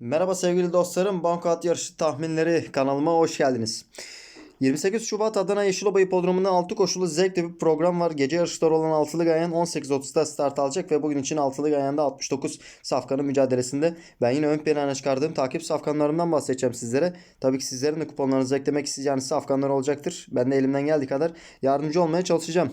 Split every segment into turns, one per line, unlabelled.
Merhaba sevgili dostlarım. Banko At Yarışı tahminleri kanalıma hoş geldiniz. 28 Şubat Adana Yeşilova Hipodromu'nda 6 koşulu zevkli bir program var. Gece yarışları olan altılı gayan 18.30'da start alacak ve bugün için altılı gayanda 69 safkanın mücadelesinde ben yine ön plana çıkardığım takip safkanlarımdan bahsedeceğim sizlere. Tabii ki sizlerin de kuponlarınızı eklemek isteyeceğiniz safkanlar olacaktır. Ben de elimden geldiği kadar yardımcı olmaya çalışacağım.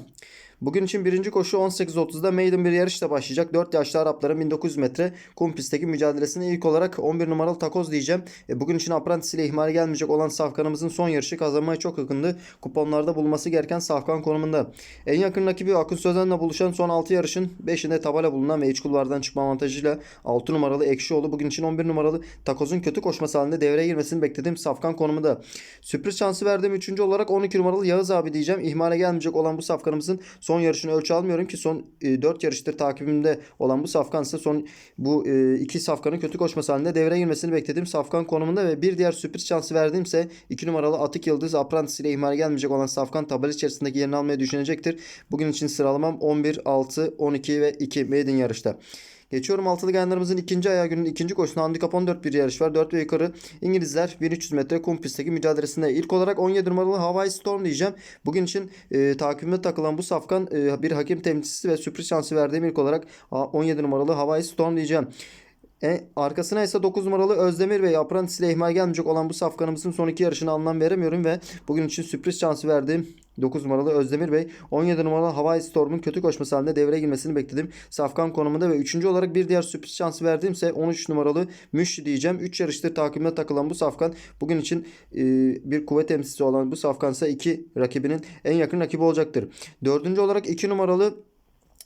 Bugün için birinci koşu 18.30'da maiden bir yarışla başlayacak. 4 yaşlı Arapların 1900 metre kum pistteki mücadelesine ilk olarak 11 numaralı takoz diyeceğim. E, bugün için Apprentice ile ihmali gelmeyecek olan Safkan'ımızın son yarışı kazanmaya çok yakındı. Kuponlarda bulunması gereken Safkan konumunda. En yakın rakibi Akın Sözen'le buluşan son 6 yarışın 5'inde tabela bulunan ve iç kulvardan çıkma avantajıyla 6 numaralı Ekşioğlu bugün için 11 numaralı takozun kötü koşması halinde devreye girmesini beklediğim Safkan konumunda. Sürpriz şansı verdiğim 3. olarak 12 numaralı Yağız abi diyeceğim. İhmale gelmeyecek olan bu Safkan'ımızın son yarışını ölçü almıyorum ki son e, 4 yarıştır takibimde olan bu Safkan ise son bu e, iki Safkan'ın kötü koşması halinde devreye girmesini beklediğim Safkan konumunda ve bir diğer sürpriz şansı verdiğimse 2 numaralı Atık Yıldız Apprentice ile ihmale gelmeyecek olan Safkan tabela içerisindeki yerini almayı düşünecektir. Bugün için sıralamam 11, 6, 12 ve 2 maiden yarışta. Geçiyorum altılı gayanlarımızın ikinci ayağı günün ikinci koşusunda handikap 14 bir yarış var. 4 ve yukarı İngilizler 1300 metre kum pistteki mücadelesinde. İlk olarak 17 numaralı Hawaii Storm diyeceğim. Bugün için e, takibime takılan bu safkan e, bir hakem temsilcisi ve sürpriz şansı verdiğim ilk olarak a, 17 numaralı Hawaii Storm diyeceğim. E, arkasına ise 9 numaralı Özdemir ve Apprentice ile ihmal gelmeyecek olan bu safkanımızın son iki yarışına anlam veremiyorum ve bugün için sürpriz şansı verdiğim 9 numaralı Özdemir Bey 17 numaralı Hawaii Storm'un kötü koşması halinde devreye girmesini bekledim. Safkan konumunda ve 3. olarak bir diğer sürpriz şansı verdiğimse 13 numaralı Müşri diyeceğim. 3 yarıştır takibine takılan bu Safkan bugün için e, bir kuvvet temsilcisi olan bu Safkan ise 2 rakibinin en yakın rakibi olacaktır. 4. olarak 2 numaralı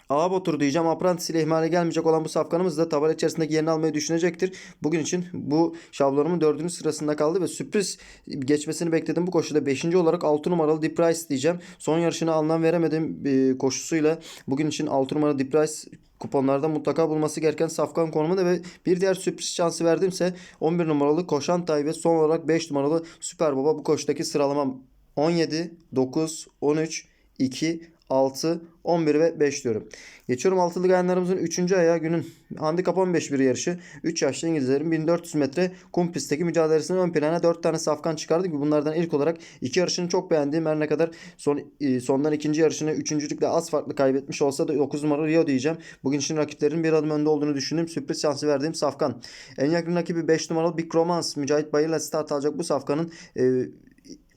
Ağa Batur diyeceğim. Apprentice ile ihmale gelmeyecek olan bu safkanımız da tabela içerisindeki yerini almayı düşünecektir. Bugün için bu şablonumun dördüncü sırasında kaldı ve sürpriz geçmesini bekledim. Bu koşuda 5. olarak 6 numaralı Deep Price diyeceğim. Son yarışına anlam veremedim e, koşusuyla. Bugün için 6 numaralı Deep Price kuponlarda mutlaka bulması gereken safkan konumunda ve bir diğer sürpriz şansı verdimse 11 numaralı Koşan Tay ve son olarak 5 numaralı Süper Baba bu koşudaki sıralamam 17, 9, 13, 2, 6, 11 ve 5 diyorum. Geçiyorum altılı gayanlarımızın 3. ayağı günün handikap 15 bir yarışı. 3 yaşlı İngilizlerin 1400 metre kum pistteki mücadelesinin ön plana 4 tane safkan çıkardık. Bunlardan ilk olarak 2 yarışını çok beğendiğim her ne kadar son e, sondan ikinci yarışını üçüncülükle az farklı kaybetmiş olsa da 9 numaralı Rio diyeceğim. Bugün için rakiplerin bir adım önde olduğunu düşündüğüm sürpriz şansı verdiğim safkan. En yakın rakibi 5 numaralı Big Romance. Mücahit Bayır'la start alacak bu safkanın e,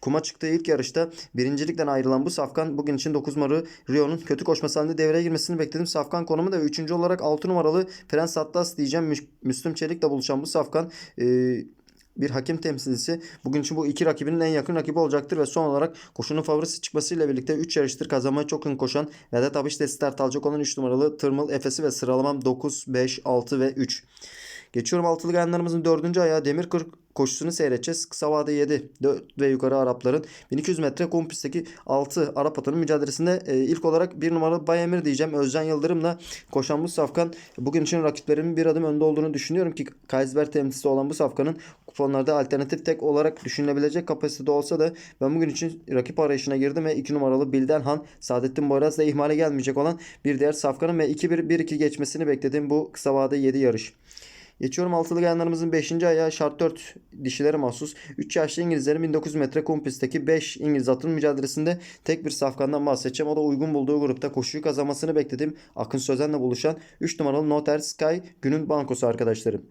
Kuma çıktığı ilk yarışta birincilikten ayrılan bu Safkan bugün için 9 numaralı Rio'nun kötü koşması halinde devreye girmesini bekledim. Safkan konumu da 3. olarak 6 numaralı Prens Atlas diyeceğim. Mü- Müslüm Çelik'le buluşan bu Safkan e, bir hakem temsilcisi. Bugün için bu iki rakibinin en yakın rakibi olacaktır ve son olarak koşunun favorisi çıkmasıyla birlikte 3 yarıştır kazanmaya çok yakın koşan Vedat Abiş de start alacak olan 3 numaralı Tırmıl Efes'i ve sıralamam 9, 5, 6 ve 3. Geçiyorum altılı gayanlarımızın dördüncü ayağı demir kırk koşusunu seyredeceğiz. Kısa vade 7 4 ve yukarı Arapların 1200 metre kum pistteki 6 Arap atının mücadelesinde e, ilk olarak bir numaralı Bayemir diyeceğim. Özcan Yıldırım'la koşan bu safkan bugün için rakiplerimin bir adım önde olduğunu düşünüyorum ki Kaysber temsilcisi olan bu safkanın kuponlarda alternatif tek olarak düşünülebilecek kapasitede olsa da ben bugün için rakip arayışına girdim ve 2 numaralı Bildenhan Saadettin Boyraz'la ihmale gelmeyecek olan bir diğer safkanın ve 2-1-1-2 geçmesini beklediğim bu kısa vade 7 yarış. Geçiyorum altılı gayanlarımızın 5. ayağı şart 4 dişilere mahsus. 3 yaşlı İngilizlerin 1900 metre kum pistteki 5 İngiliz atın mücadelesinde tek bir safkandan bahsedeceğim. O da uygun bulduğu grupta koşuyu kazanmasını beklediğim Akın Sözen'le buluşan 3 numaralı Noter Sky günün bankosu arkadaşlarım.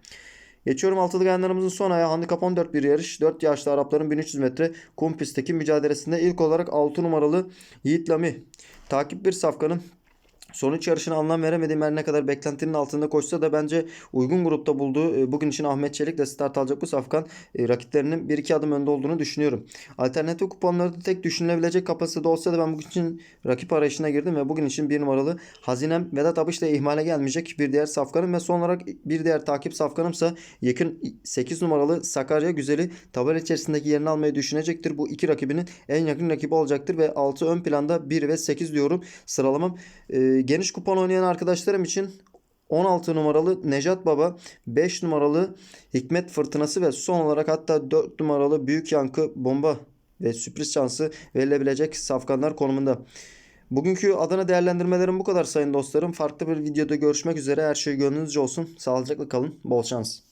Geçiyorum altılı gayanlarımızın son ayağı handikap 14 bir yarış. 4 yaşlı Arapların 1300 metre kum pistteki mücadelesinde ilk olarak 6 numaralı Yiğit Lami. Takip bir safkanın Sonuç yarışına anlam veremediğim her ne kadar beklentinin altında koşsa da bence uygun grupta bulduğu e, bugün için Ahmet Çelik de start alacak bu safkan e, rakiplerinin 1-2 adım önde olduğunu düşünüyorum. Alternatif kuponlarda tek düşünülebilecek kapasitede olsa da ben bugün için rakip arayışına girdim ve bugün için bir numaralı Hazinem Vedat Abış'la ihmale gelmeyecek bir diğer safkanım ve son olarak bir diğer takip safkanımsa yakın 8 numaralı Sakarya Güzeli tabela içerisindeki yerini almayı düşünecektir. Bu iki rakibinin en yakın rakibi olacaktır ve 6 ön planda 1 ve 8 diyorum. Sıralamam e, geniş kupon oynayan arkadaşlarım için 16 numaralı Nejat Baba, 5 numaralı Hikmet Fırtınası ve son olarak hatta 4 numaralı Büyük Yankı Bomba ve sürpriz şansı verilebilecek safkanlar konumunda. Bugünkü Adana değerlendirmelerim bu kadar sayın dostlarım. Farklı bir videoda görüşmek üzere. Her şey gönlünüzce olsun. Sağlıcakla kalın. Bol şans.